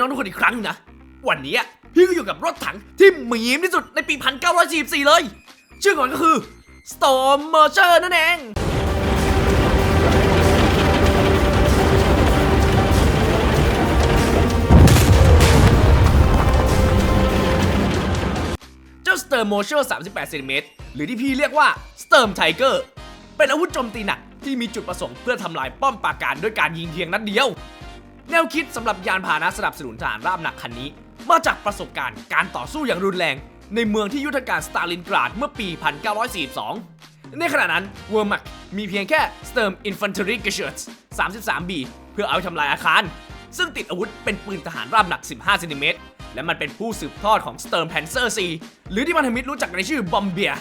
น้องทุกคนอีกครั้งนะ วันนี้พี่ก็อยู่กับรถถังที่หมีมที่สุดในปี 1944 เลย ชื่อของมันก็คือ Storm Merger นั่นเองเจ้า Sturm Merger 38เซนติเมตรหรือที่พี่เรียกว่า Sturm Tiger เป็นอาวุธโจมตีหนักที่มีจุดประสงค์เพื่อทำลายป้อมปราการด้วยการยิงเพียงนัดเดียว แนวคิดสำหรับยานพาหนะสนับสนุนทหารราบหนักคันนี้ มาจากประสบการณ์การต่อสู้อย่างรุนแรง ในเมืองที่ยุทธการสตาลินกราดเมื่อปี 1942 ในขณะนั้นเวอร์มักมีเพียงแค่ Sturm Infantry g e s c h u t z 33B เพื่อเอาไว้ทำลายอาคาร ซึ่งติดอาวุธเป็นปืนทหารราบหนัก 15เซนติเมตรและมันเป็นผู้สืบทอดของ Sturm Panzer C หรือที่พันธมิตรรู้จักในชื่อบอมเบีย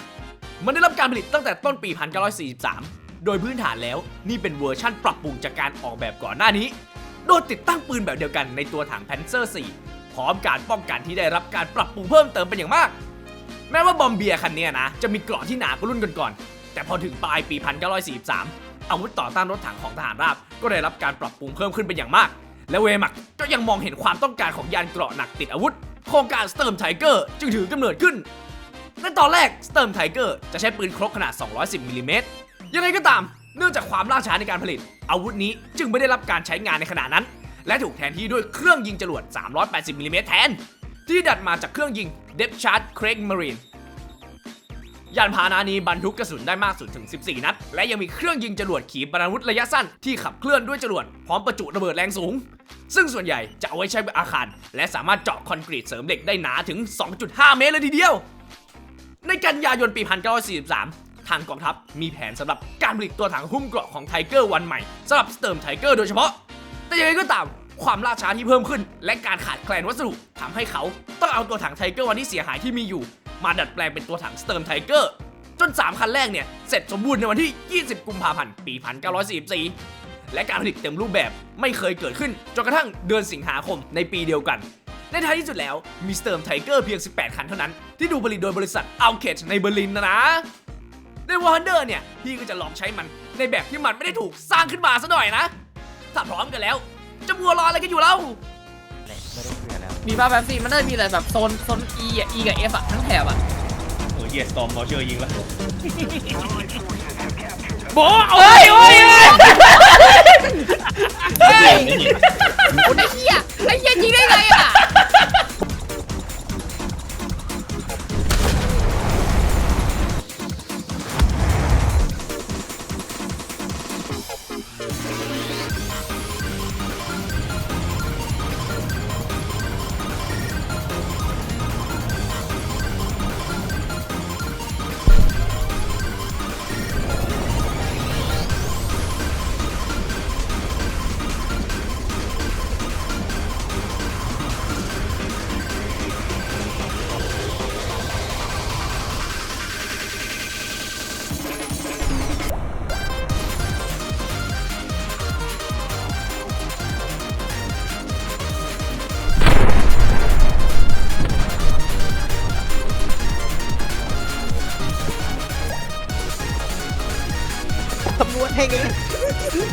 มันได้รับการผลิตตั้งแต่ต้นปี 1943 โดยพื้นฐานแล้วนี่เป็นเวอร์ชั่นปรับปรุงจากการออกแบบก่อนหน้านี้ โดยติดตั้งปืนแบบเดียวกันในตัวถัง Panzer 4พร้อมการป้องกันที่ได้รับการปรับปรุงเพิ่มเติมเป็นอย่างมาก แม้ว่าบอมเบียคันนี้นะ จะมีเกราะที่หนากว่ารุ่นก่อนๆแต่พอถึงปลายปี 1943 อาวุธต่อต้านรถถังของทหารราบ ก็ได้รับการปรับปรุงเพิ่มขึ้นเป็นอย่างมาก และเวมักก็ยังมองเห็นความต้องการของยานเกราะหนักติดอาวุธโครงการ Sturm Tiger จึงถือกำเนิดขึ้นในตอนแรก Sturm Tiger จะใช้ปืนครกขนาด 210มิลลิเมตรยังไงก็ตาม เนื่องจากความล่าช้าในการผลิต อาวุธนี้จึงไม่ได้รับการใช้งานในขณะนั้น และถูกแทนที่ด้วยเครื่องยิงจรวด 380มิลลิเมตรแทน ที่ดัดมาจากเครื่องยิง Depth Charge Craig Marine ยานพาหนะนี้บรรทุกกระสุนได้มากสุดถึง 14 นัด และยังมีเครื่องยิงจรวดขีปนาวุธระยะสั้นที่ขับเคลื่อนด้วยจรวดพร้อมประจุระเบิดแรงสูง ซึ่งส่วนใหญ่จะเอาไว้ใช้บนอาคาร และสามารถเจาะคอนกรีตเสริมเหล็กได้หนาถึง 2.5 เมตรเลยทีเดียว ในกันยายนปี 1943 ทางกองทัพมีแผนสำหรับการผลิตตัวถังหุ้มเกราะของไทเกอร์วันใหม่สำหรับสเติร์มไทเกอร์โดยเฉพาะ แต่ยังไงก็ตามความล่าช้าที่เพิ่มขึ้น และการขาดแคลนวัสดุทำให้เขาต้องเอาตัวถังไทเกอร์วันที่เสียหายที่มีอยู่ มาดัดแปลงเป็นตัวถังสเติร์มไทเกอร์จน 3 คันแรกเนี่ย เสร็จสมบูรณ์ในวันที่ 20 กุมภาพันธ์ ปี 1944 และการผลิตเต็มรูปแบบไม่เคยเกิดขึ้น จนกระทั่งเดือนสิงหาคมในปีเดียวกัน ในท้ายที่สุดแล้วมีสเติร์มไทเกอร์เพียง 18 คันเท่านั้น ที่ดูผลิตโดยบริษัทอัลเคชในเบอร์ลินนะนะ ในวอร์เดอร์เนี่ยพี่ก็จะลองใช้มันในแบบที่มันไม่ได้ถูกสร้างขึ้นมาซะหน่อยนะ ถ้าพร้อมกันแล้ว จะมัวรออะไรกันอยู่เล่ามีป่ะแบบสี่มันน่าจะมีอะไรแบบโซนโซน E อะ E กับ F อะทั้งแถบอะโอ้ยเยสตอมมอเชอร์ยิงแล้วโบโอ้ยโอ้ยโอ้ยเฮ้ยคุณไอ้เหี้ยไอ้เหี้ยยิงได้ไง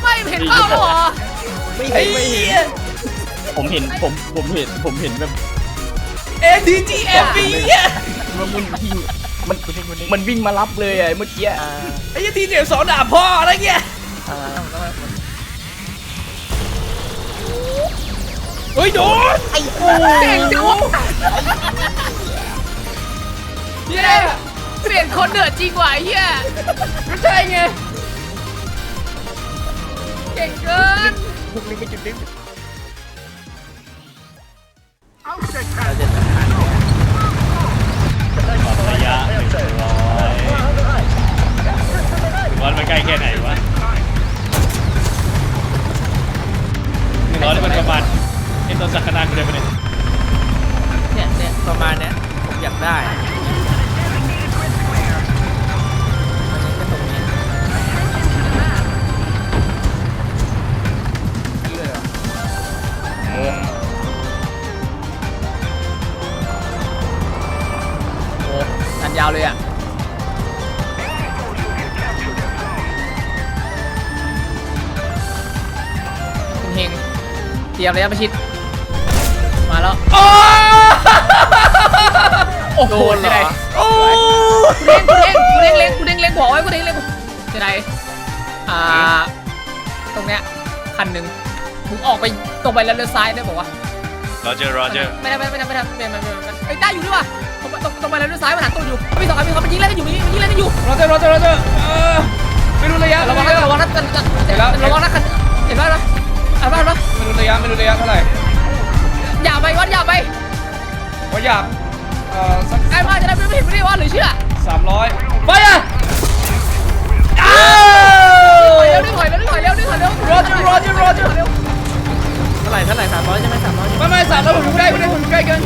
ไม่เห็นเปล่าเหรอไม่เห็นไม่เห็นผมเห็นผมผมเห็นผมเห็นแบบเอทีจีเอฟบีมันมันวิ่งมันมันวิ่งมารับเลยอะเมื่อกี้อ่าไอ้ทีเจ็บสองด่าพ่ออะไรเงี้ยอ่าเฮ้ยโดนไอ้โอ้เก่งจังวะเย้เปลี่ยนคนเดือดจริงว่ะไอ้เหี้ยก็ใช่ไง เก่งเกินทุกนี้ไม่จุดนี้ระ เฮงๆเตรียมระยะประชิดโอ้โอ้โหโดนเหรอจะได้โอ้กูเด้งกูเด้งกูเด้งเล้งกูเด้งเล้งบอกไว้กูเด้งเล้งจะได้อ่า ตรงเนี้ยคันหนึ่งมึงออกไปตรงไปแล้วเลี้ยวซ้ายได้บอกว่า โรเจอร์โรเจอร์ไม่ได้ไม่ได้ไม่ได้ไม่ได้ไม่ได้ไม่ได้ไม่ได้เอ้ยได้อยู่ด้วยว่ะตรงไปตรงตรงไปแล้วเลี้ยวซ้ายมันหันตัวอยู่มีสองอันมีสองอันมันยิงเล่นกันอยู่มันยิงมันยิงเล่นกันอยู่โรเจอร์โรเจอร์โรเจอร์เออไม่รู้ระยะระวังนะระวังนะจะจะเห็นแล้ว ระวังนะคันเห็นไหมนะ เห็นไหมเห็นไหมไม่รู้ระยะไม่รู้ระยะเท่าไหร่อย่าไปวัดอย่าไปว่าอยากเอ่อสักไอ้มาจะได้ไม่เห็นไม่ได้ว่าหรือเชื่อสามร้อยไปอะอ้าถอยวเร็วถอยเร็วถอยเร็วถอยเร็ว Roger Roger Roger เร็วเท่าไหร่เท่าไหร่สามร้อยใช่ไหมสามร้อยไม่ไม่สามร้อยผมอยู่ใกล้ผมอยู่ใกล้เกิน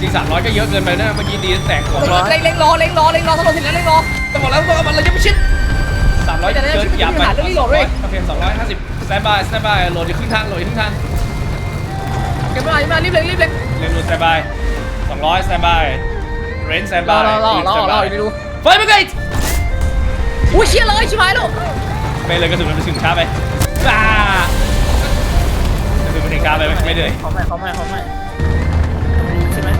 จริงสามร้อยก็เยอะเกินไปนะเมื่อกี้ดีแตกสองร้อยเล็งเล็งรอเล็งรอเล็งรอถนนเสร็จแล้วเล็งรอแต่บอกแล้วต้องเอามันระยะประชิดสาม ร้อยเดี๋เกิยวนเดี๋ยวหยาบไปหาเรื่องรีโหลดด้วยโอเคสองร้อยห้าสิบสแตนบายสแตนบายโหลดอยู่ครึ่งทางโหลดอยู่ครึ่งทางเก็บมาเก็บมารีบเล็งรีบเล็งเรียนรู้สแตนบายสองร้อยสแตนบายเรนสแตนรอบายรอรอรอรออยู่ดูไฟไม่ไกลอุ้ยเชี่ยเลยชิบหายแล้วไปเลยกระสุนมันไปถึงช้าไปบ้ากระสุนมันถึงช้าไปไหมไม่เลยเขาไม่เขาไม่เขาไม่ใช่ไหม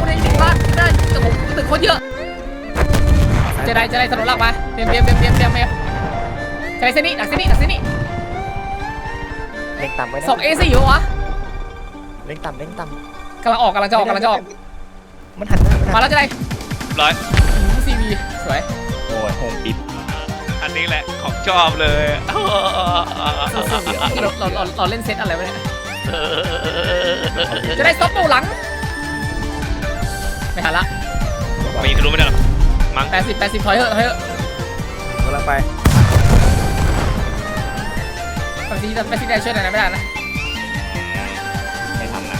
คนในบ้านได้แต่ผมตึกคนเยอะ จะได้จะได้ถนนหลักมาเตรียมเตรียมเตรียมเตรียมเตรียมเตรียมจะได้เส้นนี้ดักเส้นนี้ดักเส้นนี้เล็งต่ำไว้นะสองเอสี่วะเล็งต่ำเล็งต่กำลังออกกำลังจะออกกำลังจะออกำมันหันหน้ามันหันมาแล้วจะได้ร้อยซีวีสวยโอ้ยโฮมปิดอันนี้แหละของชอบเลยเราเราเราเราเล่นเซตอะไรวะเนี่ยจะได้ซอฟต์โบหลังไม่ทันละมีทะลุไม่ได้หรอ มั้งแปดสิบแปดสิบถอยเถอะถอยเถอะกำลังไปแปดสิบแปดสิบได้ช่วยหน่อยนะไม่ได้นะไม่ทำนะ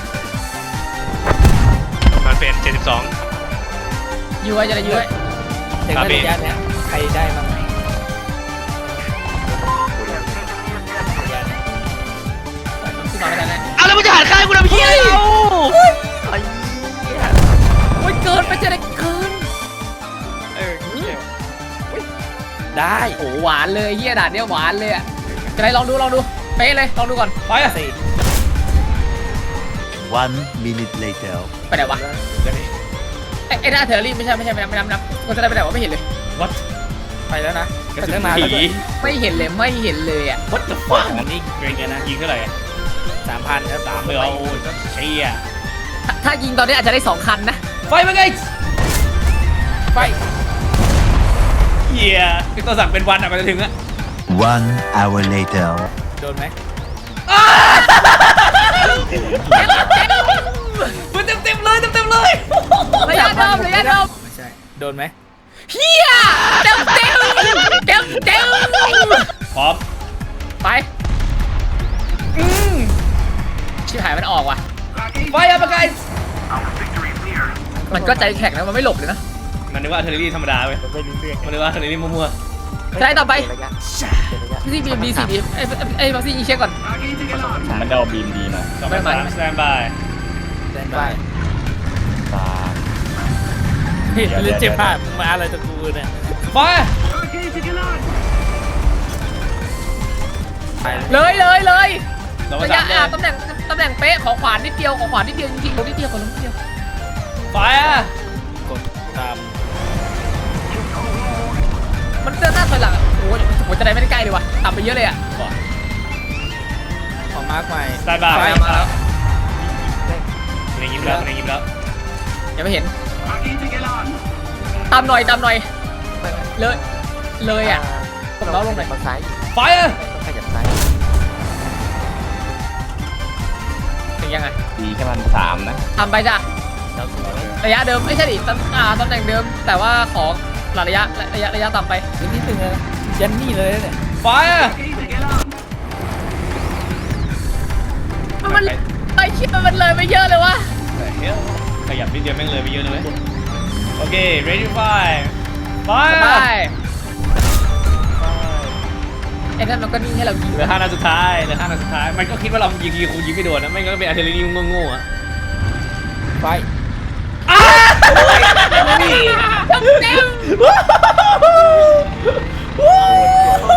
มันเป็น 72 ยูไว้จะได้ยูไว้ถึงระยะเนี้ยใครได้ ได้โอ้หวานเลยเฮียด่านเนี้ยหวานเลยอะจะได้ลองดูลองดูเป๊ะเลยลองดูก่อนไปอะสี่ One minute later. ไปไหนวะไอ้ไอ้หน้าเทอร์รี่ไม่ใช่ไม่ใช่ไม่นับไม่นับไม่นับก็จะได้ไปไหนวะไม่เห็นเลยวัดไปแล้วนะกระไปสุนตั้งนานแล้วผีด้วยไม่เห็นเลยไม่เห็นเลยอะวัด the fuck อันนี้เป็นไงนะยิงเท่าไหร่สามพันแล้วสามเลยเอาโอ้ยเชี่ยถ้าถ้ายิงตอนนี้อาจจะได้สองคันนะ ไฟมาไงไป เฮียคือตัวสั่งเป็นวันอะมันจะถึงอะ One hour later. โดนไหมมันเต็มเต็มๆเลยเต็มเต็มๆเลยระยะเดิมระยะเดิมไม่ใช่ โดนไหมเฮียเต็มเต็มเต็มเต็มพร้อมไปอืมชิบหายมันออกว่ะ ไฟอะมาไงมันก็ใจแข็งนะมันไม่หลบเลยนะ มันนึกว่าเทอร์รี่ธรรมดาเว้ยมันไม่รู้เรื่องมันนึกว่าเทอร์รี่มั่วจะได้ต่อไปเระยะเดี๋ยวระยะซีบีบีซีบีไอ้ไอ้บักซี่ยิงเช็คก่อน มันเดาบีมดีมาๆสองพันสามสแตนบายแดนบายตาเฮ้ยเล่นเจ็บพลาดมึงมาอะไรตะกูเนี่ยไฟไปเลยเลยเลยสองพันระสายะมเลยอะตำแหน่งตำแหน่งเป๊ะขอขวานนิดเดียวขอขวานนิดเดียวจริงๆนิดเดียวขอลงนิดเดียวไฟอะกดตาม มันเดินหน้าถอยหลังโอ้ยโหจะได้ไม่ได้ใกล้เลยว่ะต่ำไปเยอะเลยอะขอมาร์กใหม่สแตนบายไปมาแล้วในยิ้มแล้วในยิ้มแล้วยังไม่เห็นตามหน่อยตามหน่อย เลยเลยอะผมเล่าลงหน่อยมาซ้ายไฟอะต้องขยับซ้ายถึงยังไงดีแค่มันสามนะทำไปจ้ะระยะเดิมไม่ใช่ดิตำอ่าตำแหน่งเดิมแต่ว่าขอ ระยะระยะระยะต่ำไปอีกนิดหนึ่งเลยยันนี่เลยเนี่ยไฟอะมันไอ้ชิบมันเลยไปเยอะเลยวะขยับนิดเดียวแม่งเลยไปเยอะเลยโอเค ready fire ไฟไปอะไอ้นั่นมันก็นิ่งให้เรายิงเหลือห้านัดสุดท้ายเหลือห้านัดสุดท้าย มันก็คิดว่าเรายิงยิงคงยิงไม่โดนนะไม่งั้นก็เป็นอาร์เทอร์รี่โง่ๆอะไปเต็ม เต็ม